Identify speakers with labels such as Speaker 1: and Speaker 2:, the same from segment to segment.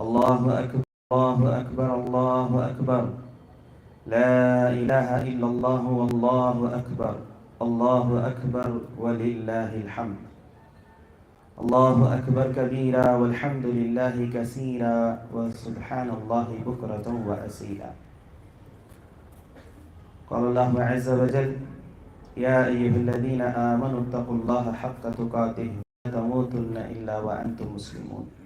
Speaker 1: الله أكبر الله أكبر الله أكبر. لا إله إلا الله والله أكبر الله أكبر ولله الحمد. الله أكبر كبيرا والحمد لله كثيرا وسبحان الله بكرة وأسيلا. قال الله عز وجل يا أيها الذين آمنوا اتقوا الله حق تقاته ولا تموتن إلا وأنتم مسلمون.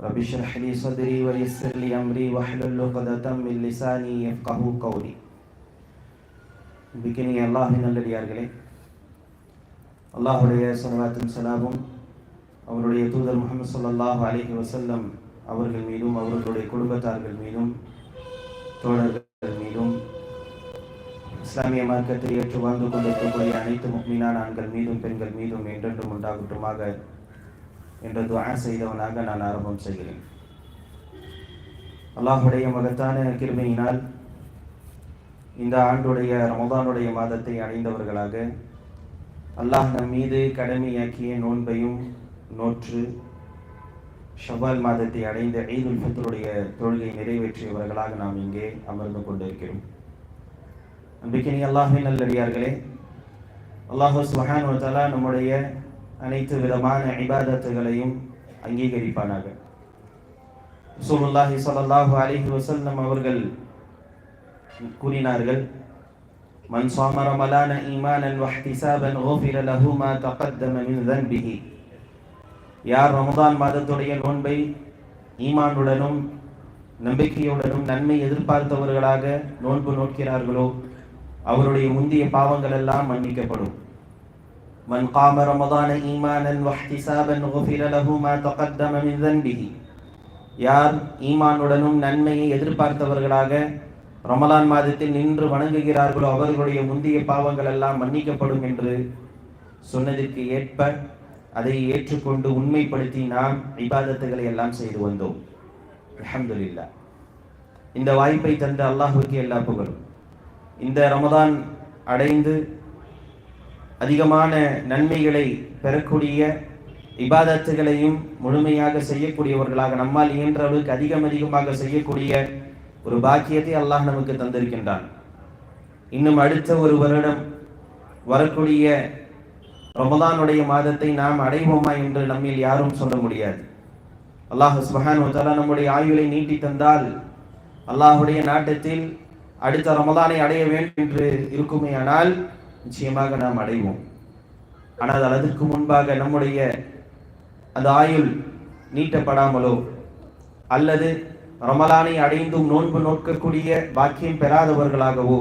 Speaker 1: رب اشرح لي صدري ويسر لي أمري واحلل عقدة من لساني يفقه قولي beginning அல்லாஹின் நல்லடியார்களே அல்லாஹுடைய சலாத்தும் சலாமும் அவருடைய தூதர் முகமது ஸல்லல்லாஹு அலைஹி வஸல்லம் அவர்கள் மீதும் அவர்களுடைய குடும்பத்தார்கள் மீதும் தோழர்கள் மீதும் இஸ்லாமிய மார்க்கத்தை ஏற்று வாழ்ந்து கொண்டிருக்கக்கூடிய அனைத்து முக்மீனான ஆண்கள் மீதும் பெண்கள் மீதும் என்றென்றும் உண்டாகட்டுமாக என்ற துவா செய்தவனாக நான் ஆரம்பம் செய்கிறேன். அல்லாஹுடைய மகத்தான கிருமையினால் இந்த ஆண்டுடைய ரமதானுடைய மாதத்தை அடைந்தவர்களாக அல்லாஹ் நம் மீது கடமையாக்கிய நோன்பையும் நோற்று ஷவ்வால் மாதத்தை அடைந்த ஈதுல் ஃபித்ருடைய தொழுகை நிறைவேற்றியவர்களாக நாம் இங்கே அமர்ந்து கொண்டிருக்கிறோம். நம்பிக்கை அல்லாஹின் நல்லடியார்களே அல்லாஹு சுஹான் நம்முடைய அனைத்து விதமான இபாதத்துகளையும் அங்கீகரிப்பானார்கள் சூலுல்லாஹி சல்லாஹு அலிஹி வசல்லம் அவர்கள் கூறினார்கள் மன் சாம ரமலான ஈமானன் வஹ்திசாபன் ஓஃபிர லஹுமா தகத்தம மின் தன்பிஹி. யார் ரமதான் மாதத்துடைய நோன்பை ஈமானுடனும் நம்பிக்கையுடனும் நன்மை எதிர்பார்த்தவர்களாக நோன்பு நோக்கிறார்களோ அவருடைய முந்திய பாவங்கள் எல்லாம் மன்னிக்கப்படும். من قام رمضان ايمانا واحتسابا غفر له ما تقدم من ذنبه யார் ஈமானுடனும் நன்மையை எதிர்பார்த்தவர்களாக ரமலான் மாதத்தில் நின்று வணங்குகிறார்களோ அவர்களுடைய முந்திய பாவங்கள் எல்லாம் மன்னிக்கப்படும் என்று சொன்னதற்கு ஏற்ப அதை ஏற்றுக்கொண்டு உண்மைப்படுத்தி நாம் இபாதத்துகளை எல்லாம் செய்து வந்தோம் அல்ஹம்துலில்லா இந்த வாய்ப்பை தந்த அல்லாஹுக்கு எல்லா புகழும் இந்த ரமதான் அடைந்து அதிகமான நன்மைகளை பெறக்கூடிய இபாதத்துகளையும் முழுமையாக செய்யக்கூடியவர்களாக நம்மால் இயன்ற அளவுக்கு அதிகம் அதிகமாக செய்யக்கூடிய ஒரு பாக்கியத்தை அல்லாஹ் நமக்கு தந்திருக்கின்றான். இன்னும் அடுத்த ஒரு வருடம் வரக்கூடிய ரமதானுடைய மாதத்தை நாம் அடைவோமா என்று நம்மில் யாரும் சொல்ல முடியாது. அல்லாஹ் சுபஹான் வத்தாலா நம்முடைய ஆயுளை நீட்டி தந்தால் அல்லாஹுடைய நாட்டத்தில் அடுத்த ரமதானை அடைய வேண்டும் என்று இருக்குமேயானால் நிச்சயமாக நாம் அடைவோம். ஆனால் அதற்கு முன்பாக நம்முடைய அந்த ஆயுள் நீட்டப்படாமலோ அல்லது ரமலானை அடைந்தும் நோன்பு நோக்கக்கூடிய பாக்கியம் பெறாதவர்களாகவோ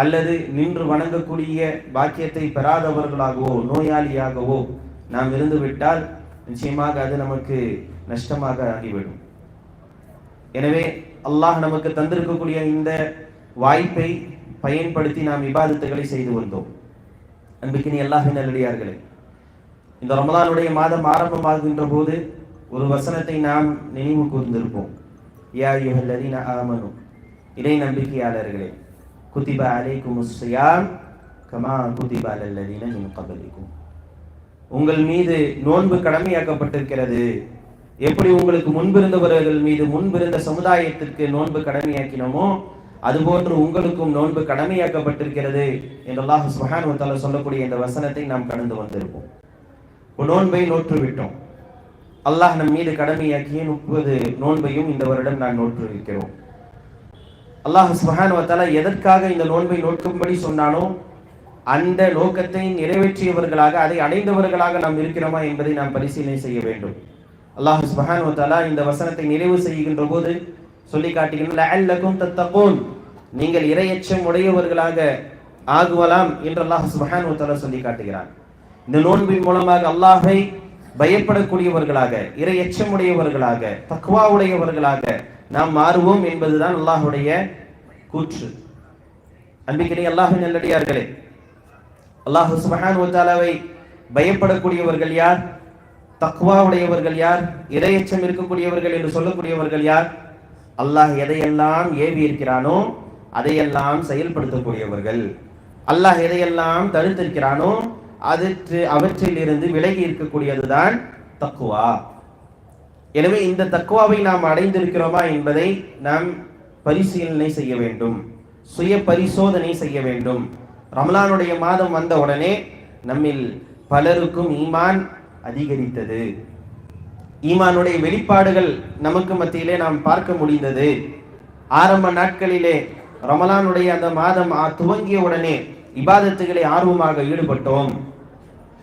Speaker 1: அல்லது நின்று வணங்கக்கூடிய பாக்கியத்தை பெறாதவர்களாகவோ நோயாளியாகவோ நாம் இருந்து விட்டால் நிச்சயமாக அது நமக்கு நஷ்டமாக ஆகிவிடும். எனவே அல்லாஹ் நமக்கு தந்திருக்கக்கூடிய இந்த வாய்ப்பை பயன்படுத்தி நாம் விவாதத்துகளை செய்து வந்தோம் அன்புக்கினி அல்லாஹின் நல்லடியார்களே இந்த ரமதானுடைய மாதம் ஆரம்பமாகின்ற போது ஒரு வசனத்தை நாம் நினைவு கூர்ந்திருப்போம். யா யுஹல்லதீன ஆமனு இறை நம்பிக்கையாளர்களே குதிபா அலைக்கும் சியாம் கமா குதிபா அலல்லதீன மின் கபலிக்கும் உங்கள் மீது நோன்பு கடமையாக்கப்பட்டிருக்கிறது. எப்படி உங்களுக்கு முன்பிருந்தவர்கள் மீது முன்பிருந்த சமுதாயத்திற்கு நோன்பு கடமையாக்கினோமோ அதுபோன்று உங்களுக்கும் நோன்பு கடமையாக்கப்பட்டிருக்கிறது என்று அல்லாஹ் சுஹான் வத்தாலா சொல்லக்கூடிய இந்த வசனத்தை நாம் கடந்து வந்திருப்போம். நோன்பை நோற்று விட்டோம் அல்லாஹ் நம் மீது கடமையாக்கிய முப்பது நோன்பையும் இந்த வருடம் நாம் நோற்றுவிக்கிறோம். அல்லாஹ் சுஹான் வத்தாலா எதற்காக இந்த நோன்பை நோக்கும்படி சொன்னானோ அந்த நோக்கத்தை நிறைவேற்றியவர்களாக அதை அடைந்தவர்களாக நாம் இருக்கிறோமா என்பதை நாம் பரிசீலனை செய்ய வேண்டும். அல்லாஹ் சுஹான் வத்தாலா இந்த வசனத்தை நிறைவு செய்கின்ற போது சொல்லி காட்டுகிறோம் நீங்கள் இரையச்சம் உடையவர்களாக ஆகுவலாம் என்று அல்லாஹ் சுபஹான் சொல்லி காட்டுகிறான் இந்த நோன்பின் மூலமாக அல்லாஹை பயப்படக்கூடியவர்களாக இரையச்சம் உடையவர்களாக தக்குவா உடையவர்களாக நாம் மாறுவோம் என்பதுதான் அல்லாஹுடைய கூற்று. அன்பிக்கிறே அல்லாஹு நல்லடியார்களே அல்லாஹு சுபஹான் வத்தாலாவை பயப்படக்கூடியவர்கள் யார்? தக்குவா உடையவர்கள் யார்? இரையச்சம் இருக்கக்கூடியவர்கள் என்று சொல்லக்கூடியவர்கள் யார்? அல்லாஹ் எதையெல்லாம் ஏவி இருக்கிறானோ அதையெல்லாம் செயல்படுத்தக்கூடியவர்கள். அல்லாஹ் எதையெல்லாம் தடுத்திருக்கிறானோ அதற்கு அவற்றில் இருந்து விலகி இருக்கக்கூடியதுதான் தக்குவா எனவே இந்த தக்குவாவை நாம் அடைந்திருக்கிறோமா என்பதை நாம் பரிசீலனை செய்ய வேண்டும். சுய பரிசோதனை செய்ய வேண்டும். ரமலானுடைய மாதம் வந்த உடனே நம்மில் பலருக்கும் ஈமான் அதிகரித்தது. ஈமானுடைய வெளிப்பாடுகள் நமக்கு மத்தியிலே நாம் பார்க்க முடிந்தது. ஆரம்ப நாட்களிலே ரமலானுடைய அந்த மாதம் துவங்கிய உடனே இபாதத்துகளை ஆர்வமாக ஈடுபட்டோம்.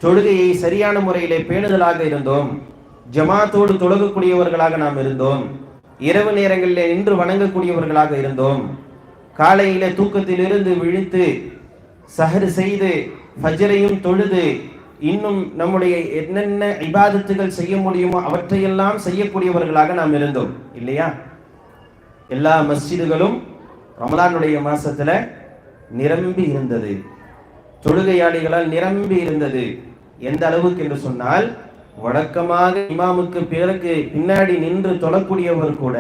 Speaker 1: தொழுகையை சரியான முறையிலே பேணுதலாக இருந்தோம். ஜமாத்தோடு தொழுகக்கூடியவர்களாக நாம் இருந்தோம். இரவு நேரங்களில் நின்று வணங்கக்கூடியவர்களாக இருந்தோம். காலையிலே தூக்கத்திலிருந்து விழித்து சஹர் செய்து ஃபஜரையும் தொழுது இன்னும் நம்முடைய என்னென்ன இபாதத்துகள் செய்ய முடியுமோ அவற்றையெல்லாம் செய்யக்கூடியவர்களாக நாம் இருந்தோம் இல்லையா? எல்லா மஸ்ஜிதுகளும் ரமலானுடைய மாசத்துல நிரம்பி இருந்தது. தொழுகையாளிகளால் நிரம்பி இருந்தது. எந்த அளவுக்கு என்று சொன்னால் வழக்கமாக இமாமுக்கு பிறகு பின்னாடி நின்று தொழக்கூடியவர் கூட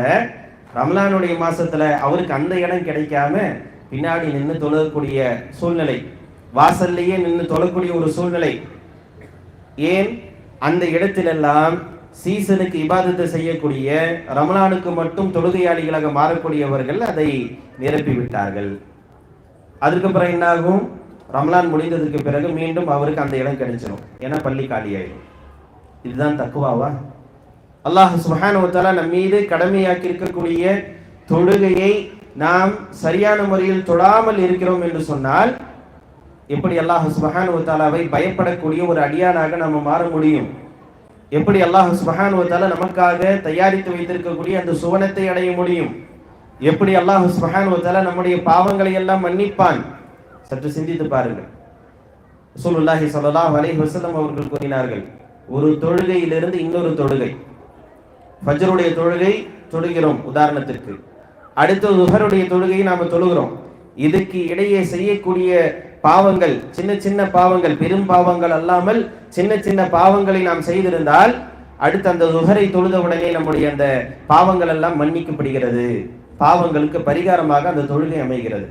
Speaker 1: ரமலானுடைய மாசத்துல அவருக்கு அந்த இடம் கிடைக்காம பின்னாடி நின்று தொழக்கூடிய சூழ்நிலை வாசல்லையே நின்று தொழக்கூடிய ஒரு சூழ்நிலை ஏன் அந்த இடத்திலெல்லாம் சீசனுக்கு இபாதத்தை செய்யக்கூடிய ரமலானுக்கு மட்டும் தொழுகையாளிகளாக மாறக்கூடியவர்கள் அதை நிரப்பிவிட்டார்கள். அதுக்கப்புறம் என்னாகும்? ரம்லான் ரமலான் முடிந்ததுக்கு பிறகு மீண்டும் அவருக்கு அந்த இடம் கிடைச்சிடும் ஏன்னா பள்ளி காலியாயிடும். இதுதான் தக்குவாவா? அல்லாஹ் சுப்ஹானஹு நம் மீது கடமையாக்கி இருக்கக்கூடிய தொழுகையை நாம் சரியான முறையில் தொடாமல் இருக்கிறோம் என்று சொன்னால் எப்படி அல்லாஹ் சுபஹானு தாலாவை பயப்படக்கூடிய ஒரு அடியானாக நம்ம மாற முடியும்? எப்படி அல்லாஹ் சுபஹானு தாலா நமக்காக தயாரித்து வைத்திருக்கக்கூடிய அந்த சுவனத்தை அடைய முடியும்? எப்படி அல்லாஹ் சுபஹானு தாலா நம்முடைய பாவங்களை எல்லாம் மன்னிப்பான்? சற்று சிந்தித்து பாருங்கள். ரசூலுல்லாஹி ஸல்லல்லாஹு அலைஹி வஸல்லம் அவர்கள் கூறினார்கள் ஒரு தொழுகையிலிருந்து இன்னொரு தொழுகை. ஃபஜ்ருடைய தொழுகை தொழுகிறோம் உதாரணத்திற்கு. அடுத்த துஹருடைய தொழுகையை நாம தொழுகிறோம். இதுக்கு இடையே செய்யக்கூடிய பாவங்கள் சின்ன சின்ன பாவங்கள் பெரும் பாவங்கள் அல்லாமல் சின்ன சின்ன பாவங்களை நாம் செய்திருந்தால் அடுத்து அந்த துகரை தொழுத உடனே நம்முடைய அந்த பாவங்கள் எல்லாம் மன்னிக்கப்படுகிறது. பாவங்களுக்கு பரிகாரமாக அந்த தொழுகை அமைகிறது.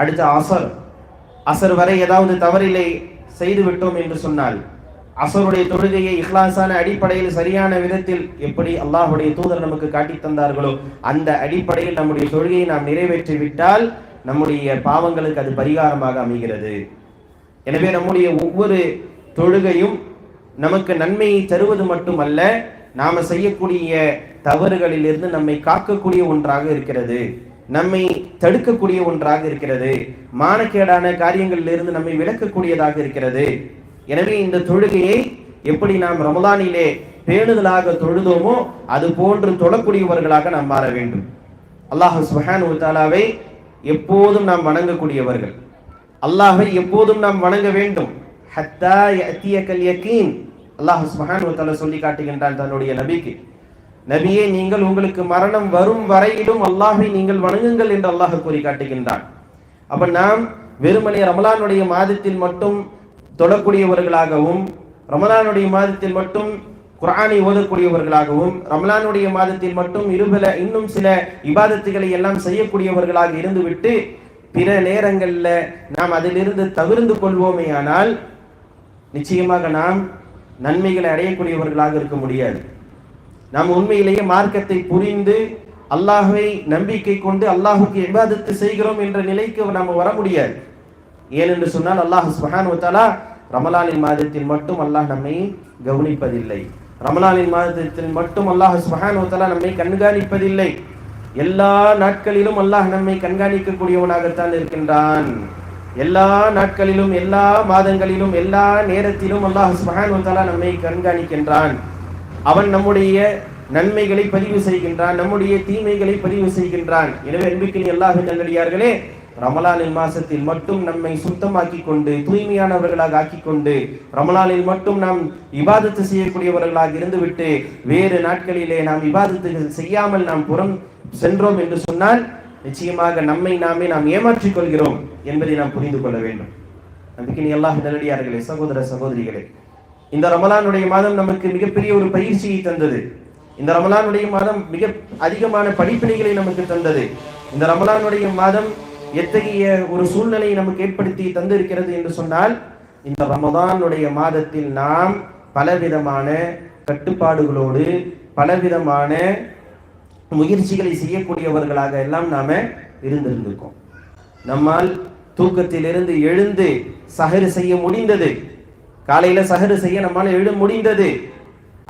Speaker 1: அடுத்த அசர். அசர் வரை ஏதாவது தவறில்லை செய்து விட்டோம் என்று சொன்னால் அசருடைய தொழுகையை இஹ்லாசான அடிப்படையில் சரியான விதத்தில் எப்படி அல்லாஹுடைய தூதர் நமக்கு காட்டி தந்தார்களோ அந்த அடிப்படையில் நம்முடைய தொழுகையை நாம் நிறைவேற்றி விட்டால் நம்முடைய பாவங்களுக்கு அது பரிகாரமாக அமைகிறது. எனவே நம்முடைய ஒவ்வொரு தொழுகையும் நமக்கு நன்மையை தருவது மட்டுமல்ல நாம செய்யக்கூடிய தவறுகளிலிருந்து நம்மை காக்கக்கூடிய ஒன்றாக இருக்கிறது. நம்மை தடுக்கக்கூடிய ஒன்றாக இருக்கிறது. மானக்கேடான காரியங்களிலிருந்து நம்மை விளக்கக்கூடியதாக இருக்கிறது. எனவே இந்த தொழுகையை எப்படி நாம் ரமதானிலே பேணுதலாக தொழுதோமோ அது போன்று தொழக்கூடியவர்களாக நாம் மாற வேண்டும். அல்லாஹ் சுஹான் தாலாவை எப்போதும் நாம் வணங்கக்கூடியவர்கள். அல்லாஹை எப்போதும் நாம் வணங்க வேண்டும். ஹத்தா யஅத்தியக்கல் யகீன். அல்லாஹ் சுப்ஹானஹு சொல்லி காட்டுகின்றான் தன்னுடைய நபிக்கு. நபியே நீங்கள் உங்களுக்கு மரணம் வரும் வரையிலும் அல்லாஹை நீங்கள் வணங்குங்கள் என்று அல்லாஹ் கூறி காட்டுகின்றான். அப்ப நாம் வெறுமனே ரமலானுடைய மாதத்தில் மட்டும் தொடக்கூடியவர்களாகவும் ரமலானுடைய மாதத்தில் மட்டும் குரானை ஓதக்கூடியவர்களாகவும் ரமலானுடைய மாதத்தில் மட்டும் இருபல இன்னும் சில இபாதத்துகளை எல்லாம் செய்யக்கூடியவர்களாக இருந்துவிட்டு பிற நேரங்களில் நாம் அதிலிருந்து தவிர்ந்து கொள்வோமேயானால் நிச்சயமாக நாம் நன்மைகளை அடையக்கூடியவர்களாக இருக்க முடியாது. நாம் உண்மையிலேயே மார்க்கத்தை புரிந்து அல்லாஹுவை நம்பிக்கை கொண்டு அல்லாஹுக்கு இபாதத்து செய்கிறோம் என்ற நிலைக்கு நாம் வர முடியாது. ஏனென்று சொன்னால் அல்லாஹ் சுஹான் ரமலானின் மாதத்தில் மட்டும் அல்லாஹ் நம்மை கவனிப்பதில்லை. ரமலானின் மாதத்தில் மட்டும் அல்லாஹ் சுப்ஹானஹு நம்மை கண்காணிப்பதில்லை. எல்லா நாட்களிலும் அல்லாஹ் நம்மை கண்காணிக்கக்கூடியவனாகத்தான் இருக்கின்றான். எல்லா நாட்களிலும் எல்லா மாதங்களிலும் எல்லா நேரத்திலும் அல்லாஹ் சுப்ஹானஹு நம்மை கண்காணிக்கின்றான். அவன் நம்முடைய நன்மைகளை பதிவு செய்கின்றான் நம்முடைய தீமைகளை பதிவு செய்கின்றான். எனவே அன்பிக்கின் எல்லா நல்லடியார்களே ரமலானின் மாசத்தில் மட்டும் நம்மை சுத்தமாக்கி கொண்டு தூய்மையானவர்களாக ஆக்கி கொண்டு ரமலானில் மட்டும் நாம் இபாதத்து செய்யக்கூடியவர்களாக இருந்துவிட்டு வேறு நாட்களிலே நாம் இபாதத்து செய்யாமல் நாம் புறம் சென்றோம் என்று சொன்னால் நிச்சயமாக நம்மை நாமே நாம் ஏமாற்றிக் கொள்கிறோம் என்பதை நாம் புரிந்து கொள்ள வேண்டும். நம்பிக்கை எல்லா நல்லடியார்களே சகோதர சகோதரிகளே இந்த ரமலானுடைய மாதம் நமக்கு மிகப்பெரிய ஒரு பயிற்சியை தந்தது. இந்த ரமலானுடைய மாதம் மிக அதிகமான படிப்பினைகளை நமக்கு தந்தது. இந்த ரமலானுடைய மாதம் எத்தகைய ஒரு சூழ்நிலையை நமக்கு ஏற்படுத்தி தந்திருக்கிறது என்று சொன்னால் இந்த ரமதானுடைய மாதத்தில் நாம் பலவிதமான கட்டுப்பாடுகளோடு பலவிதமான முயற்சிகளை செய்யக்கூடியவர்களாக எல்லாம் நாம இருந்திருந்திருக்கோம். நம்மால் தூக்கத்திலிருந்து எழுந்து சகரு செய்ய முடிந்தது. காலையில சகரு செய்ய நம்மால் எழுத முடிந்தது.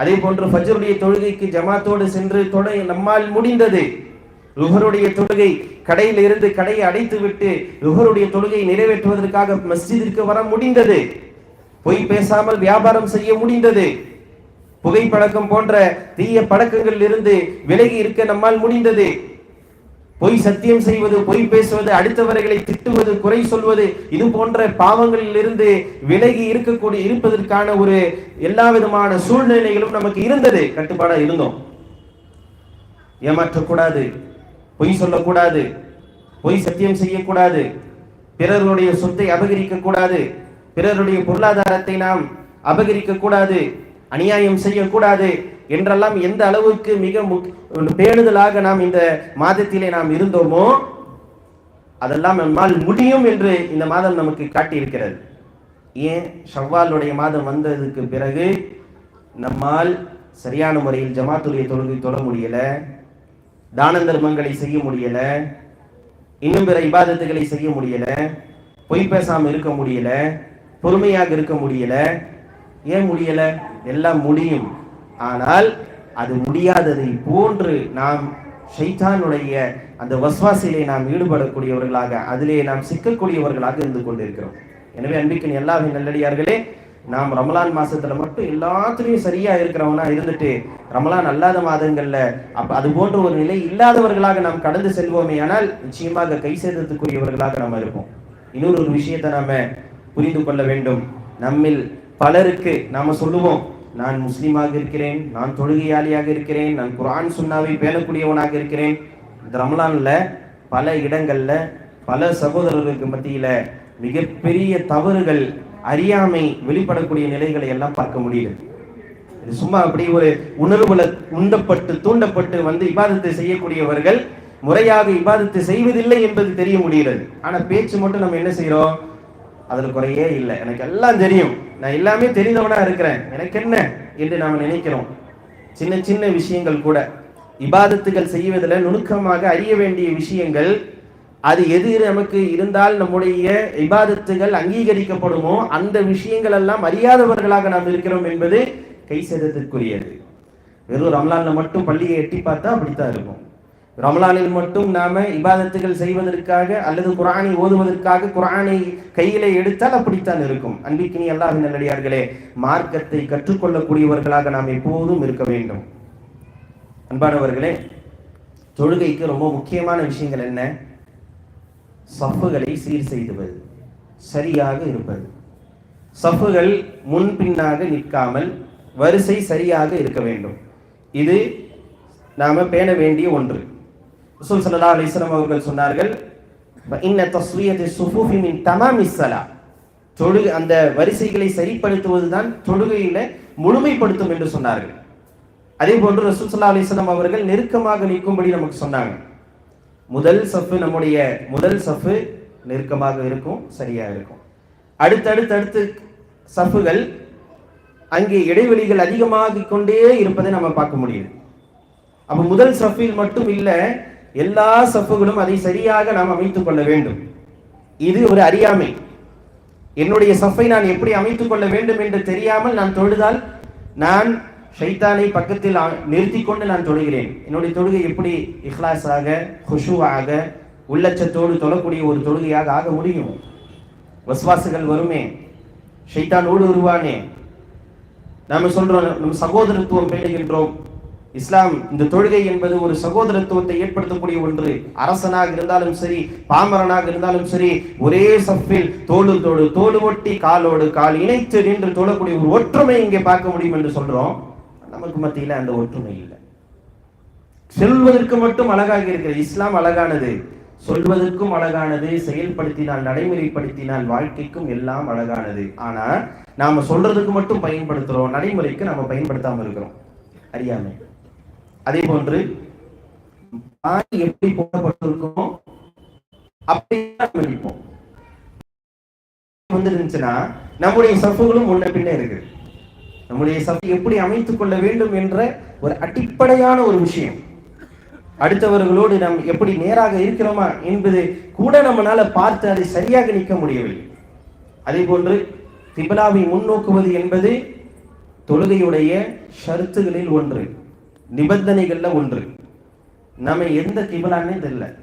Speaker 1: அதே போன்று ஃபஜருடைய தொழுகைக்கு ஜமாத்தோடு சென்று தொட நம்மால் முடிந்தது. லுகருடைய தொழுகை கடையில் இருந்து கடையை அடைத்து விட்டு லுகருடைய தொழுகை நிறைவேற்றுவதற்காக மஸ்ஜிதிற்கு வர முடிந்தது. பொய் பேசாமல் வியாபாரம் செய்ய முடிந்தது. புகைப்பழக்கம் போன்ற தீய பழக்கங்களில் இருந்து விலகி இருக்க நம்மால் முடிந்தது. பொய் சத்தியம் செய்வது பொய் பேசுவது அடுத்தவர்களை திட்டுவது குறை சொல்வது இது போன்ற பாவங்களில் இருந்து விலகி இருக்கக்கூடிய இருப்பதற்கான ஒரு எல்லா விதமான சூழ்நிலைகளும் நமக்கு இருந்தது. கட்டுப்பாடா இருந்தோம். ஏமாற்றக்கூடாது. பொய் சொல்லக்கூடாது. பொய் சத்தியம் செய்யக்கூடாது. பிறருடைய சொத்தை அபகரிக்க கூடாது பிறருடைய பொருளாதாரத்தை நாம் அபகரிக்க கூடாது அநியாயம் செய்யக்கூடாது என்றெல்லாம் எந்த அளவுக்கு மிக பேணுதலாக நாம் இந்த மாதத்திலே நாம் இருந்தோமோ அதெல்லாம் நம்மால் முடியும் என்று இந்த மாதம் நமக்கு காட்டியிருக்கிறது. ஏன்? ஷவ்வாலுடைய மாதம் வந்ததுக்கு பிறகு நம்மால் சரியான முறையில் ஜமாத்துடைய தொழுகை தொழ முடியலை. தான தர்மங்களை செய்ய முடியல இன்னும் பிற இபாதத்துகளை செய்ய முடியல பொய் பேசாமல் இருக்க முடியல பொறுமையாக இருக்க முடியல. ஏன் முடியல? எல்லாம் முடியும். ஆனால் அது முடியாததை போன்று நாம் ஷைத்தானுடைய அந்த வஸ்வாசிலே நாம் ஈடுபடக்கூடியவர்களாக அதிலே நாம் சிக்கக்கூடியவர்களாக இருந்து கொண்டிருக்கிறோம். எனவே அன்பிக்கின் எல்லாமே நல்லடியார்களே நாம் ரமலான் மாசத்துல மட்டும் எல்லாத்துலயும் சரியா இருக்கிறவனா இருந்துட்டு ரமலான் அல்லாத மாதங்கள்ல அப்ப அது போன்ற ஒரு நிலை இல்லாதவர்களாக நாம் கடந்து செல்வோமே ஆனால் நிச்சயமாக கை சேர்த்ததுக்குரியவர்களாக நாம் இருப்போம். இன்னொரு ஒரு விஷயத்தை நாம புரிந்து கொள்ள வேண்டும். நம்மில் பலருக்கு நாம சொல்லுவோம் நான் முஸ்லீமாக இருக்கிறேன் நான் தொழுகையாளியாக இருக்கிறேன் நான் குரான் சுண்ணாவை பேணக்கூடியவனாக இருக்கிறேன். இந்த ரமலான்ல பல இடங்கள்ல பல சகோதரர்களுக்கு மத்தியில மிகப்பெரிய தவறுகள் அறியாமை வெளிப்படக்கூடிய நிலைகளை எல்லாம் பார்க்க முடியுது இது சும்மா அப்படி ஒரு உணர்வுல உண்டப்பட்டு தூண்டப்பட்டு வந்து இபாதத்தை செய்யக்கூடியவர்கள் முறையாக இபாதத்தை செய்வதில்லை என்பது தெரிய முடிகிறது ஆனா பேச்சு மட்டும் நம்ம என்ன செய்யறோம் அதுல குறையே இல்லை. எனக்கு எல்லாம் தெரியும். நான் எல்லாமே தெரிந்தவனா இருக்கிறேன். எனக்கு என்ன என்று நாம் நினைக்கிறோம். சின்ன சின்ன விஷயங்கள் கூட. இபாதத்துகள் செய்வதில் நுணுக்கமாக அறிய வேண்டிய விஷயங்கள் அது எது நமக்கு இருந்தால் நம்முடைய இபாதத்துகள் அங்கீகரிக்கப்படுமோ அந்த விஷயங்கள் எல்லாம் அறியாதவர்களாக நாம் இருக்கிறோம் என்பது கை சேதத்திற்குரியது வெறும் ரம்லான்ல மட்டும் பள்ளியை எட்டி பார்த்தா அப்படித்தான் இருக்கும். ரமலானில் மட்டும் நாம இபாதத்துகள் செய்வதற்காக அல்லது குரானை ஓதுவதற்காக குரானை கையில எடுத்தால் அப்படித்தான் இருக்கும். அன்பிக்கினி அல்லாஹ் நல்லடியார்களே மார்க்கத்தை கற்றுக்கொள்ளக்கூடியவர்களாக நாம் எப்போதும் இருக்க வேண்டும். அன்பானவர்களே தொழுகைக்கு ரொம்ப முக்கியமான விஷயங்கள் என்ன? சஃப்புகளை சீர் செய்துவது சரியாக இருப்பது. சஃப்புகள் முன்பின்னாக நிற்காமல் வரிசை சரியாக இருக்க வேண்டும். இது நாம் பேண வேண்டிய ஒன்று. ரசூல் சல்லா அலிஸ்லாம் அவர்கள் சொன்னார்கள் இன்ன தஸ்வியத்தை சுஃபூஃபி மின் தமாமி ஸலா. தொழுகை அந்த வரிசைகளை சரிப்படுத்துவதுதான் தொழுகையில முழுமைப்படுத்தும் என்று சொன்னார்கள். அதே போன்று ரசூல் சல்லா அலிஸ்லாம் அவர்கள் நெருக்கமாக நிற்கும்படி நமக்கு சொன்னாங்க. முதல் சஃப்பு நம்முடைய முதல் சஃப்பு நெருக்கமாக இருக்கும் சரியா இருக்கும். அடுத்தடுத்தடுத்து சஃப்புகள் அங்கே இடைவெளிகள் அதிகமாக கொண்டே இருப்பதை நம்ம பார்க்க முடியுது அப்ப முதல் சஃபில் மட்டும் இல்லை எல்லா சஃப்புகளும் அதை சரியாக நாம் அமைத்துக் கொள்ள வேண்டும். இது ஒரு அறியாமை. என்னுடைய சஃபை நான் எப்படி அமைத்துக் கொள்ள வேண்டும் என்று தெரியாமல் நான் தொழுதால் நான் ஷைத்தானை பக்கத்தில் நிறுத்தி கொண்டு நான் தொழுகிறேன். என்னுடைய தொழுகை எப்படி? இஹ்லாஸாக ஹுஷுவாக உள்ளச்சத்தோடு தொழக்கூடிய ஒரு தொழுகையாக ஆக முடியும். வஸ்வாசுகள் வருமே. ஷைத்தானோடு உருவானே. நாம சொல்றோம் நம்ம சகோதரத்துவம் பேணுகின்றோம். இஸ்லாம் இந்த தொழுகை என்பது ஒரு சகோதரத்துவத்தை ஏற்படுத்தக்கூடிய ஒன்று. அரசனாக இருந்தாலும் சரி பாமரனாக இருந்தாலும் சரி ஒரே சஃபில் தோடு தோடு தோடு ஒட்டி காலோடு கால் இணைத்து நின்று தொழக்கூடிய ஒரு ஒற்றுமை இங்கே பார்க்க முடியும் என்று சொல்றோம். நமக்கு மத்தியில் அந்த ஒற்றுமை இல்லை. சொல்வதற்கு மட்டும் அழகாக இருக்கிறது இஸ்லாம் அழகானது. சொல்வதற்கும் அழகானது செயல்படுத்தினால் நடைமுறைப்படுத்தினால் வாழ்க்கைக்கும் எல்லாம் அழகானது. ஆனா நாம சொல்றதுக்கு மட்டும் பயன்படுத்துறோம் நடைமுறைக்கு நம்ம பயன்படுத்தாம இருக்கிறோம். அறியாமை. அதே போன்று பாய் எப்படி போடப்பட்டிருக்கோம் அப்படி நடிப்போம் வந்துருந்துச்சுன்னா நம்முடைய சப்புகளும் முன்ன பின்ன இருக்குது. நம்முடைய சபை எப்படி அமைத்துக் கொள்ள வேண்டும் என்ற ஒரு அடிப்படையான ஒரு விஷயம். அடுத்தவர்களோடு நாம் எப்படி நேராக இருக்கிறோமா என்பது கூட நம்மளால பார்த்து அதை சரியாக நிற்க முடியவில்லை. அதே போன்று திபலாவை முன்னோக்குவது என்பது தொழுகையுடைய ஷருத்துகளில் ஒன்று நிபந்தனைகள்ல ஒன்று. நம்ம எந்த கிபிலான்னே தெரியல.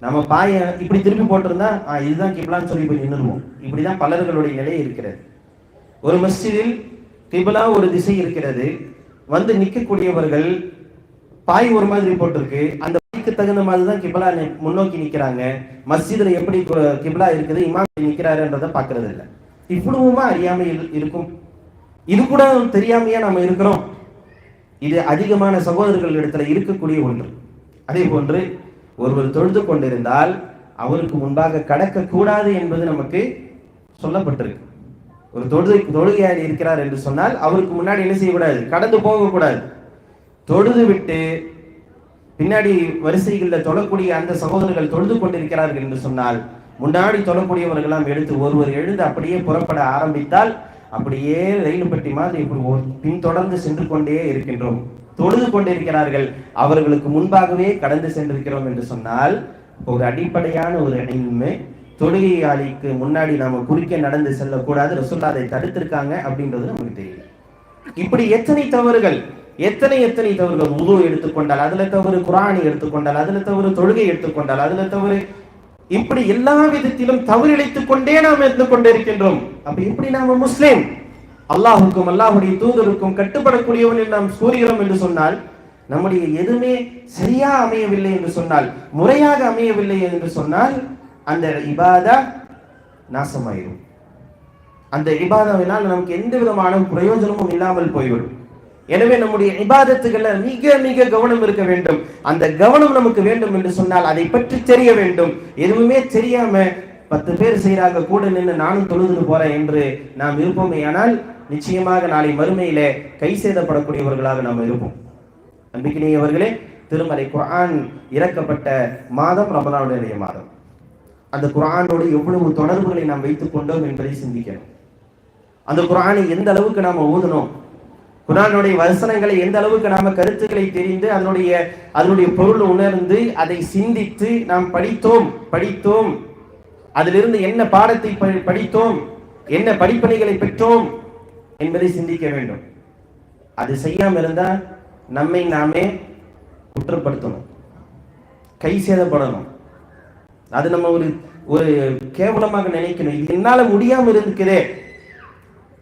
Speaker 1: நம்ம பாய இப்படி திருப்பி போட்டிருந்தா ஆ இதுதான் கிபிலான்னு சொல்லி போய் நின்றுவோம் இப்படிதான் பலர்களுடைய நிலை இருக்கிறது. ஒரு மஸ்ஜிதில் கிபிலா ஒரு திசை இருக்கிறது. வந்து நிற்கக்கூடியவர்கள் பாய் ஒரு மாதிரி போட்டிருக்கு அந்த பாய்க்கு தகுந்த மாதிரி தான் கிபிலா நி- முன்னோக்கி நிற்கிறாங்க மஸ்ஜிதில் எப்படி கிபிலா இருக்குது இமாம் நிற்கிறாருன்றதை பார்க்கறது இல்லை. இவ்வளவுமா அறியாமல் இரு- இருக்கும். இது கூட தெரியாமையா நம்ம இருக்கிறோம். இது அதிகமான சகோதரர்கள் இடத்துல இருக்கக்கூடிய ஒன்று. அதே போன்று ஒருவர் தொழுது கொண்டிருந்தால் அவருக்கு முன்பாக கடக்க கூடாது என்பது நமக்கு சொல்லப்பட்டிருக்கு. ஒரு தொழுகை தொழுகையார் இருக்கிறார் என்று சொன்னால் அவருக்கு முன்னாடி என்ன செய்யக்கூடாது? கடந்து போகக்கூடாது. தொழுது விட்டு பின்னாடி வரிசைகளில் தொழக்கூடிய அந்த சகோதரர்கள் தொழுது கொண்டிருக்கிறார்கள் என்று சொன்னால் முன்னாடி தொழக்கூடியவர்களெல்லாம் எடுத்து ஒருவர் எழுந்து அப்படியே புறப்பட ஆரம்பித்தால் அப்படியே ரயில் பெட்டி மாதிரி இப்படி ஒரு- பின்தொடர்ந்து சென்று கொண்டே இருக்கின்றோம். தொழுது கொண்டிருக்கிறார்கள். அவர்களுக்கு முன்பாகவே கடந்து சென்றிருக்கிறோம் என்று சொன்னால் ஒரு அடிப்படையான ஒரு இன்மை தொழுகையாளிக்கு முன்னாடி நாம குறுக்கே நடந்து செல்லக்கூடாது. ரசுல்லா அதை தடுத்திருக்காங்க அப்படின்றது நமக்கு தெரியல. இப்படி எத்தனை தவறுகள் எத்தனை எத்தனை தவறுகள் உது எடுத்துக்கொண்டால் அதுல தவறு குரானை எடுத்துக்கொண்டால் அதுல தவறு தொழுகை எடுத்துக்கொண்டால் அதுல தவறு இப்படி எல்லா விதத்திலும் தவறிழைத்துக் கொண்டே நாம் இருந்து கொண்டிருக்கின்றோம். அப்ப எப்படி நாம முஸ்லிம்? அல்லாஹுக்கும் அல்லாஹுடைய தூதருக்கும் கட்டுப்படக்கூடியவன் நாம் கூறுகிறோம் என்று சொன்னால் நம்முடைய எதுவுமே சரியா அமையவில்லை என்று சொன்னால் முறையாக அமையவில்லை என்று சொன்னால் அந்த இபாதா நாசமாயிடும் அந்த இபாதாவினால் நமக்கு எந்த விதமான பிரயோஜனமும் இல்லாமல் போய்விடும். எனவே நம்முடைய இபாதத்துகள்ல மிக மிக கவனம் இருக்க வேண்டும். அந்த கவனம் நமக்கு வேண்டும் என்று சொன்னால் அதை பற்றி தெரிய வேண்டும். எதுவுமே தெரியாம பத்து பேர் செய்யறாங்க கூட நின்று நானும் தொழுது போறேன் என்று நாம் இருப்போமே ஆனால் நிச்சயமாக நாளை மறுமையில கை சேதப்படக்கூடியவர்களாக நாம் இருப்போம். நம்பிக்கையவர்களே திருமலை குரான் இறக்கப்பட்ட மாதம் ரமலானுடைய மாதம். அந்த குரானோடு எவ்வளவு தொடர்புகளை நாம் வைத்துக் கொண்டோம் என்பதை சிந்திக்கணும். அந்த குரானை எந்த அளவுக்கு நாம ஓதணும்? குரானுடைய வசனங்களை எந்த அளவுக்கு நாம கருத்துக்களை தெரிந்து அதனுடைய அதனுடைய பொருள் உணர்ந்து அதை சிந்தித்து நாம் படித்தோம் படித்தோம். அதிலிருந்து என்ன பாடத்தை படித்தோம்? என்ன படிப்பணிகளை பெற்றோம்? என்பதை சிந்திக்க வேண்டும். அது செய்யாமல் இருந்தால் நம்மை நாமே குற்றப்படுத்தணும். கை சேதப்படணும். அது நம்ம ஒரு ஒரு கேவலமாக நினைக்கணும். இது என்னால முடியாமல் இருக்கிறதே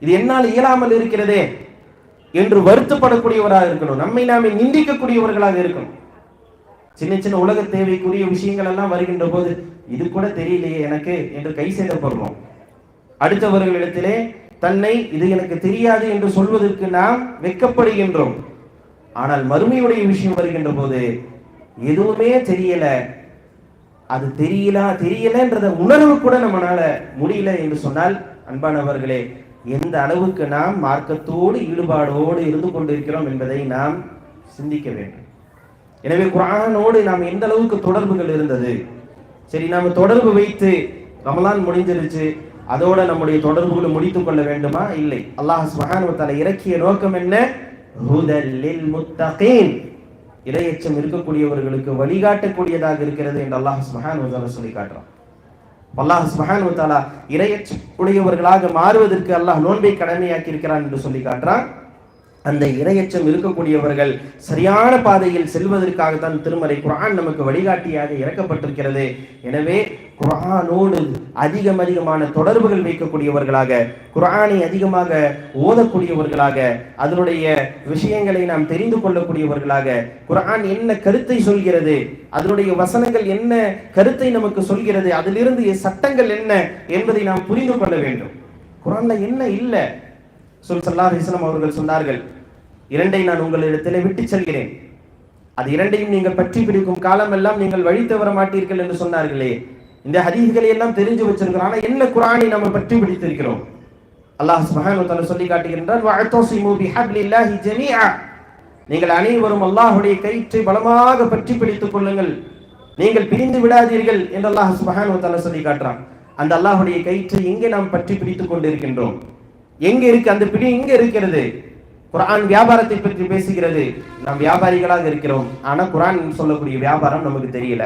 Speaker 1: இது என்னால் இயலாமல் இருக்கிறதே என்று வருத்தப்படக்கூடியவராக இருக்கணும். நம்மை நாமே நிந்திக்கக்கூடியவர்களாக இருக்கணும். சின்ன சின்ன உலக தேவைக்குரிய விஷயங்கள் எல்லாம் வருகின்ற போது இது கூட தெரியலையே எனக்கு என்று கை செய்தப்படுறோம் அடுத்தவர்களிடத்திலே தன்னை இது எனக்கு தெரியாது என்று சொல்வதற்கு நாம் வெட்கப்படுகின்றோம். ஆனால் மறுமையுடைய விஷயம் வருகின்ற போது எதுவுமே தெரியல. அது தெரியல தெரியலன்றத உணர்வு கூட நம்மளால முடியல என்று சொன்னால் அன்பானவர்களே எந்த அளவுக்கு நாம் மார்க்கத்தோடு ஈடுபாடோடு இருந்து கொண்டிருக்கிறோம் என்பதை நாம் சிந்திக்க வேண்டும். எனவே குரானோடு நாம் எந்த அளவுக்கு தொடர்புகள் இருந்தது? சரி நாம் தொடர்பு வைத்து ரமலான் முடிஞ்சிருச்சு அதோட நம்முடைய தொடர்புகளை முடித்துக் கொள்ள வேண்டுமா? இல்லை. அல்லாஹ் சுப்ஹானஹு இறக்கிய நோக்கம் என்ன? ஹுதல் முத்தகீன். இரையச்சம் இருக்கக்கூடியவர்களுக்கு வழிகாட்டக்கூடியதாக இருக்கிறது என்று அல்லாஹ் சுப்ஹானஹு சொல்லி காட்டுறான். அல்லாஹ் ஸ்மஹான் இரையச்சம் உடையவர்களாக மாறுவதற்கு அல்லாஹ் நோன்பை கடமையாக்கி இருக்கிறான் என்று சொல்லி காட்டுறான். அந்த இரையச்சம் இருக்கக்கூடியவர்கள் சரியான பாதையில் செல்வதற்காகத்தான் திருமறை குரான் நமக்கு வழிகாட்டியாக இறக்கப்பட்டிருக்கிறது. எனவே குரானோடு அதிகம் அதிகமான தொடர்புகள் வைக்கக்கூடியவர்களாக குரானை அதிகமாக ஓதக்கூடியவர்களாக அதனுடைய விஷயங்களை நாம் தெரிந்து கொள்ளக்கூடியவர்களாக குரான் என்ன கருத்தை சொல்கிறது அதனுடைய வசனங்கள் என்ன கருத்தை நமக்கு சொல்கிறது அதிலிருந்து சட்டங்கள் என்ன என்பதை நாம் புரிந்து கொள்ள வேண்டும். குரான்ல என்ன இல்லை? சொல் சல்லாஹ் அவர்கள் சொன்னார்கள் இரண்டை நான் உங்களிடத்தில் விட்டு செல்கிறேன். அது இரண்டையும் நீங்கள் பற்றி பிடிக்கும் காலமெல்லாம் நீங்கள் வழி தவற மாட்டீர்கள் என்று சொன்னார்களே. இந்த ஹதீஸ்களை எல்லாம் தெரிஞ்சு வச்சிருக்கிறோம். ஆனால் என்ன குரானை நம்ம பற்றி பிடித்திருக்கிறோம்? அல்லாஹ் சுப்ஹானஹு சொல்லி காட்டுகின்றார் நீங்கள் அனைவரும் அல்லாஹுடைய கயிற்றை பலமாக பற்றி பிடித்துக் கொள்ளுங்கள். நீங்கள் பிரிந்து விடாதீர்கள் என்று அல்லாஹ் சுப்ஹானஹு சொல்லி காட்டுறான். அந்த அல்லாஹுடைய கயிற்றை எங்கே நாம் பற்றி பிடித்துக் கொண்டிருக்கின்றோம்? எங்க இருக்கு அந்த பிடி எங்க இருக்கிறது? குரான் வியாபாரத்தை பற்றி பேசுகிறது. நாம் வியாபாரிகளாக இருக்கிறோம். ஆனா குரான் சொல்லக்கூடிய வியாபாரம் நமக்கு தெரியல.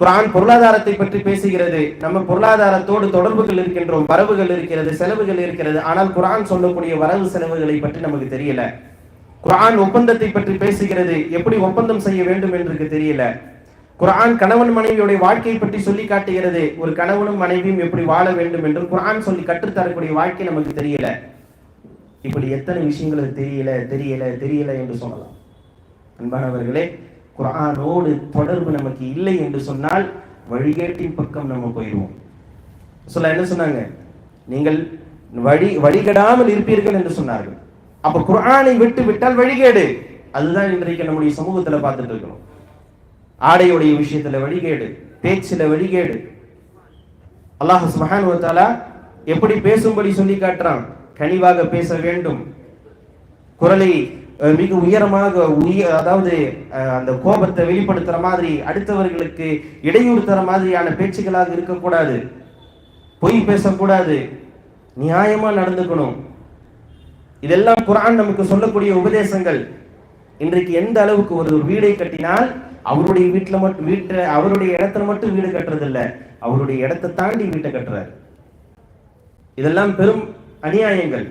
Speaker 1: குரான் பொருளாதாரத்தை பற்றி பேசுகிறது. நம்ம பொருளாதாரத்தோடு தொடர்புகள் இருக்கின்றோம். வரவுகள் இருக்கிறது செலவுகள் இருக்கிறது. ஆனால் குரான் சொல்லக்கூடிய வரவு செலவுகளை பற்றி நமக்கு தெரியல. குரான் ஒப்பந்தத்தை பற்றி பேசுகிறது. எப்படி ஒப்பந்தம் செய்ய வேண்டும் என்று தெரியல. குரான் கணவன் மனைவியுடைய வாழ்க்கையை பற்றி சொல்லி காட்டுகிறது. ஒரு கணவனும் மனைவியும் எப்படி வாழ வேண்டும் என்று குரான் சொல்லி கற்றுத்தரக்கூடிய வாழ்க்கை நமக்கு தெரியல. இப்படி எத்தனை விஷயங்கள் தெரியல தெரியல தெரியல என்று சொல்லலாம். அன்பானவர்களே குரானோடு தொடர்பு நமக்கு இல்லை என்று சொன்னால் வழிகேட்டின் பக்கம் நம்ம போயிடுவோம். சொல்ல என்ன சொன்னாங்க? நீங்கள் வழி வழிகடாமல் இருப்பீர்கள் என்று சொன்னார்கள். அப்ப குரானை விட்டு விட்டால் வழிகேடு. அதுதான் இன்றைக்கு நம்முடைய சமூகத்துல பார்த்துட்டு இருக்கிறோம். ஆடையுடைய விஷயத்துல வழிகேடு பேச்சுல வழிகேடு. அல்லாஹ் சுபஹான் எப்படி பேசும்படி சொல்லி காட்டுறான்? கனிவாக பேச வேண்டும். குரலை மிக உயரமாக உய அதாவது அந்த கோபத்தை வெளிப்படுத்துற மாதிரி அடுத்தவர்களுக்கு இடையூறு தர மாதிரியான பேச்சுகளாக இருக்கக்கூடாது. பொய் பேசக்கூடாது. நியாயமா நடந்துக்கணும். இதெல்லாம் குரான் நமக்கு சொல்லக்கூடிய உபதேசங்கள். இன்றைக்கு எந்த அளவுக்கு ஒரு வீடை கட்டினால் அவருடைய வீட்டுல மட்டும் வீட்டை அவருடைய இடத்துல மட்டும் வீடு கட்டுறது இல்ல அவருடைய இடத்தை தாண்டி வீட்டை கட்டுறாரு. இதெல்லாம் பெரும் அநியாயங்கள்.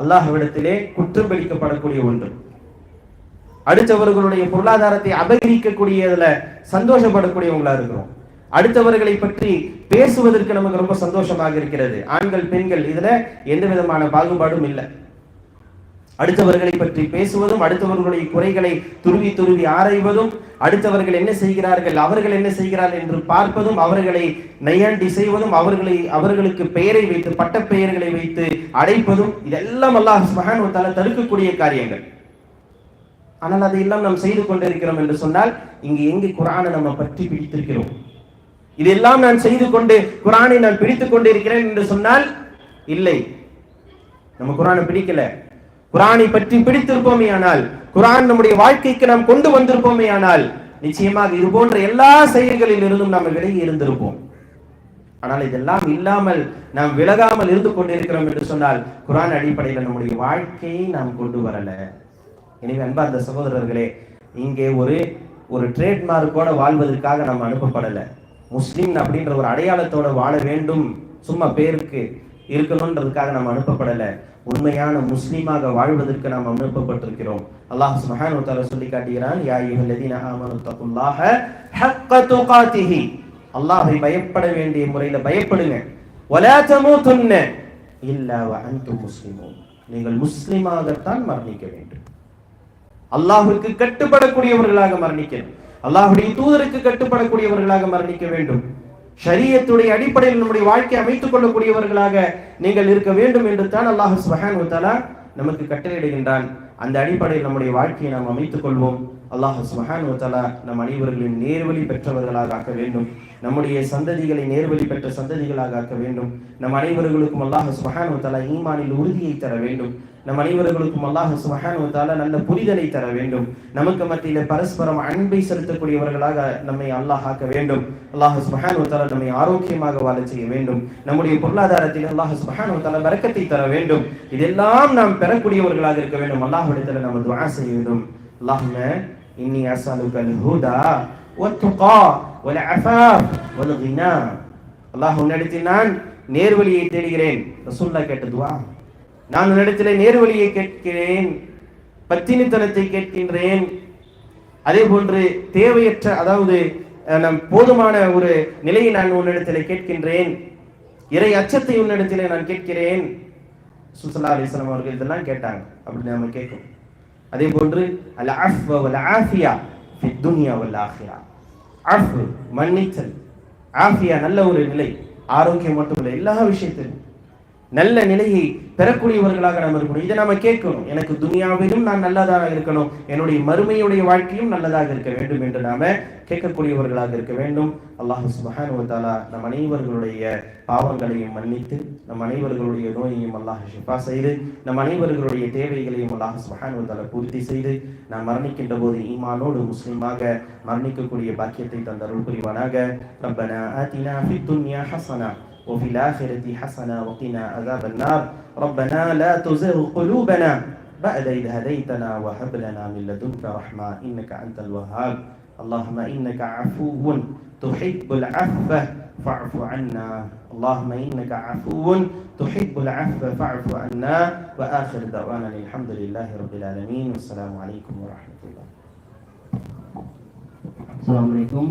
Speaker 1: அல்லாஹ்விடத்திலே குற்றப்படிக்கப்படக்கூடிய ஒன்று. அடுத்தவர்களுடைய பொருளாதாரத்தை அபகரிக்கக்கூடியதுல சந்தோஷப்படக்கூடியவங்களா இருக்கிறோம். அடுத்தவர்களை பற்றி பேசுவதற்கு நமக்கு ரொம்ப சந்தோஷமாக இருக்கிறது. ஆண்கள் பெண்கள் இதுல எந்த விதமான பாகுபாடும் இல்லை. அடுத்தவர்களை பற்றி பேசுவதும் அடுத்தவர்களுடைய குறைகளை துருவி துருவி ஆராய்வதும் அடுத்தவர்கள் என்ன செய்கிறார்கள் அவர்கள் என்ன செய்கிறார்கள் என்று பார்ப்பதும் அவர்களை நையாண்டி செய்வதும் அவர்களை அவர்களுக்கு பெயரை வைத்து பட்ட பெயர்களை வைத்து அடைப்பதும் இதெல்லாம் அல்லாஹ் மகான் தடுக்கக்கூடிய காரியங்கள். ஆனால் அதையெல்லாம் நாம் செய்து கொண்டிருக்கிறோம் என்று சொன்னால் இங்கு எங்கு குரானை நம்ம பற்றி பிடித்திருக்கிறோம்? இதெல்லாம் நான் செய்து கொண்டு குரானை நான் பிடித்துக் கொண்டிருக்கிறேன் என்று சொன்னால் இல்லை. நம்ம குரானை பிடிக்கல. குரானை பற்றி பிடித்திருப்போமே ஆனால் குரான் நம்முடைய வாழ்க்கைக்கு நாம் கொண்டு வந்திருப்போமே ஆனால் நிச்சயமாக இது போன்ற எல்லா செயல்களில் இருந்தும் நாம் விலகி இருந்திருப்போம். ஆனால் இதெல்லாம் இல்லாமல் நாம் விலகாமல் இருந்து கொண்டிருக்கிறோம் என்று சொன்னால் குரான் அடிப்படையில் நம்முடைய வாழ்க்கையை நாம் கொண்டு வரல. எனவே அன்பார்ந்த சகோதரர்களே இங்கே ஒரு ஒரு ட்ரேட்மார்க்கோட வாழ்வதற்காக நாம் அனுப்பப்படலை. முஸ்லீம் அப்படின்ற ஒரு அடையாளத்தோட வாழ வேண்டும் சும்மா பேருக்கு இருக்கணுன்றதுக்காக நம்ம அனுப்பப்படலை. உண்மையான முஸ்லீமாக வாழ்வதற்கு நாம் அனுப்பப்பட்டிருக்கிறோம். அல்லாஹ் சுப்ஹானஹு வ தஆலா சொல்லி காட்டுகிறான் யா அய்யுஹல்லதீன ஆமனு தகுல்லாஹ ஹக்க துகாத்திஹி அல்லாஹ்வை பயப்பட வேண்டிய முறையில் பயப்படுங்க. வலா தமூதுன்ன இல்லா வ அன்தும் முஸ்லிமூன். நீங்கள் முஸ்லிமாகத்தான் மரணிக்க வேண்டும். அல்லாஹ்வுக்கு கட்டுப்படக்கூடியவர்களாக மரணிக்க அல்லாஹுடைய தூதருக்கு கட்டுப்படக்கூடியவர்களாக மரணிக்க வேண்டும். ஷரியத்துடைய அடிப்படையில் நம்முடைய வாழ்க்கையை அமைத்துக் கொள்ளக்கூடியவர்களாக நீங்கள் இருக்க வேண்டும் என்று தான் அல்லாஹு உத்தாலா நமக்கு கட்டளையிடுகின்றான். அந்த அடிப்படையில் நம்முடைய வாழ்க்கையை நாம் அமைத்துக் கொள்வோம். அல்லாஹ் உத்தாலா நம் அனைவர்களின் நேர்வழி பெற்றவர்களாக ஆக்க வேண்டும். நம்முடைய சந்ததிகளை நேர்வழி பெற்ற சந்ததிகளாக ஆக்க வேண்டும். நம் அனைவர்களுக்கும் அல்லாஹ் உத்தாலா ஈமானில் உறுதியை தர வேண்டும். நம் அனைவர்களுக்கும் அல்லாஹ் சுபஹானுவத்தால நல்ல புரிதலை தர வேண்டும். நமக்கு மத்தியில பரஸ்பரம் அன்பை செலுத்தக்கூடியவர்களாக நம்மை அல்லாஹ் ஆக்க வேண்டும். அல்லாஹ் சுபஹானுவத்தால நம்மை ஆரோக்கியமாக வாழ செய்ய வேண்டும். நம்முடைய பொருளாதாரத்தில் அல்லாஹ் சுபஹானுவத்தால வரக்கத்தை தர வேண்டும். இதெல்லாம் நாம் பெறக்கூடியவர்களாக இருக்க வேண்டும். அல்லாஹ்விடத்தில் நம்ம துவா செய்ய வேண்டும். அல்லாஹ்ம இன்னி அஸ்அலுகல் ஹூதா வத்துகா வல் அஃபாஃப் வல் கினா. அல்லாஹ் உன்னிடத்தில் நான் நேர்வழியை தேடுகிறேன். ரசூல்லா கேட்ட துவா. நான் உன்னிடத்தில் நேர்வழியை கேட்கிறேன் பத்தினித்தனத்தை கேட்கின்றேன். அதே போன்று தேவையற்ற அதாவது நம் போதுமான ஒரு நிலையை நான் உன்னிடத்தில் கேட்கின்றேன். இறை அச்சத்தை உன்னிடத்தில் நான் கேட்கிறேன். சுசலா அலிஸ்லாம் அவர்கள் இதெல்லாம் கேட்டாங்க. அப்படின்னு நம்ம கேட்கும். அதே போன்று அல் அஃப் வல் ஆஃபியா ஃபி வல் ஆஃபியா அஃப் மன்னித்தல். ஆஃபியா நல்ல ஒரு நிலை. ஆரோக்கியம் மட்டுமில்லை எல்லா விஷயத்திலும். நல்ல நிலையை பெறக்கூடியவர்களாக நாம் இருக்கணும். இதை நாம கேட்கணும். எனக்கு துனியாவிலும் நான் நல்லதாக இருக்கணும். என்னுடைய மறுமையுடைய வாழ்க்கையும் நல்லதாக இருக்க வேண்டும் என்று நாம கேட்கக்கூடியவர்களாக இருக்க வேண்டும். அல்லாஹு சுபஹானுவத்தாலா நம் அனைவர்களுடைய பாவங்களையும் மன்னித்து நம் அனைவர்களுடைய நோயையும் அல்லாஹ் ஷிஃபா செய்து நம் அனைவர்களுடைய தேவைகளையும் அல்லாஹ் சுபஹானுவத்தாலா பூர்த்தி செய்து நாம் மரணிக்கின்ற போது ஈமானோடு முஸ்லீமாக மரணிக்கக்கூடிய பாக்கியத்தை தந்தருள் புரிவானாக. ரப்பனா ஆத்தினா ஃபித் துன்யா ஹசனா. وفي الآخرة حسنة وقنا عذاب النار. ربنا لا تزغ قلوبنا بعد إذ هديتنا وهب لنا من لدنك رحمة إنك أنت الوهاب. اللهم إنك عفو تحب العفو فاعف عنا. اللهم إنك عفو تحب العفو فاعف عنا. وآخر دعوانا الحمد لله رب العالمين. والسلام عليكم ورحمة الله.
Speaker 2: السلام عليكم.